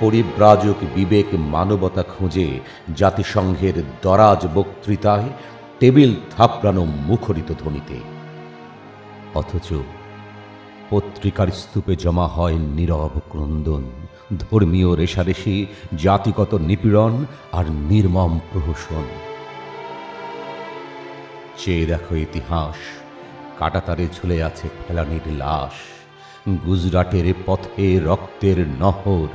পরিব্রাজক বিবেক মানবতা খুঁজে জাতিসংঘের দরাজ বক্তৃতায় টেবিল থাপড়ানো মুখরিত ধ্বনিতে। অথচ পত্রিকার স্তূপে জমা হয় নীরব ক্রন্দন, ধর্মীয় রেশারেশি, জাতিগত নিপীড়ন আর নির্মম প্রহসন। চেয়ে দেখো ইতিহাস, কাটাতারে ঝুলে আছে ফেলানির লাশ। গুজরাটের পথে রক্তের নহর,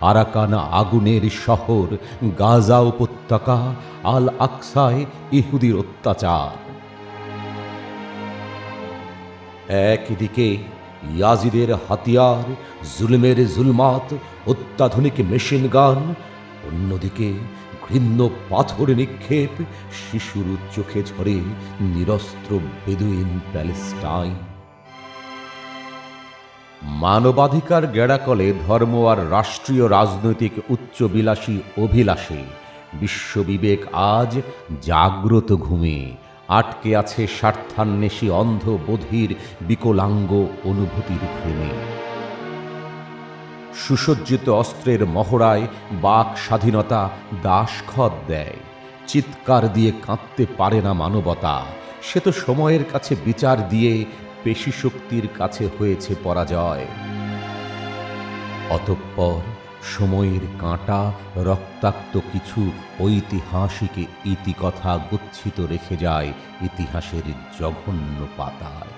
আরাকান আগুনের শহর, গাজা উপত্যকা আল আকসায় ইহুদির অত্যাচার। একদিকে ইয়াজিদের হাতিয়ার, জুলমের জুলমাত, অত্যাধুনিক মেশিন গান, অন্যদিকে ঘৃণ্য পাথর নিক্ষেপ, শিশুর চোখে ঝরে নিরস্ত্র বেদুইন প্যালেস্টাইন। মানবাধিকার গেড়াকলে ধর্ম আর রাষ্ট্রীয় রাজনৈতিক উচ্চবিলাসী অভিলাষে, বিশ্ববিবেক আজ জাগ্রত ঘুমে, আটকে আছে স্বার্থান্বেষী অন্ধ বধির বিকলাঙ্গ অনুভূতির প্রেমে সুসজ্জিত অস্ত্রের মহড়ায় বাক স্বাধীনতা দাসখত দেয়, চিৎকার দিয়ে কাঁদতে পারে না মানবতা, সে তো সময়ের কাছে বিচার দিয়ে পেশি শক্তির কাছে হয়েছে পরাজয়। অতঃপর সময়ের কাঁটা রক্তাক্ত কিছু ঐতিহাসিক ইতিকথা গচ্ছিত রেখে যায় ইতিহাসের জঘন্য পাতায়।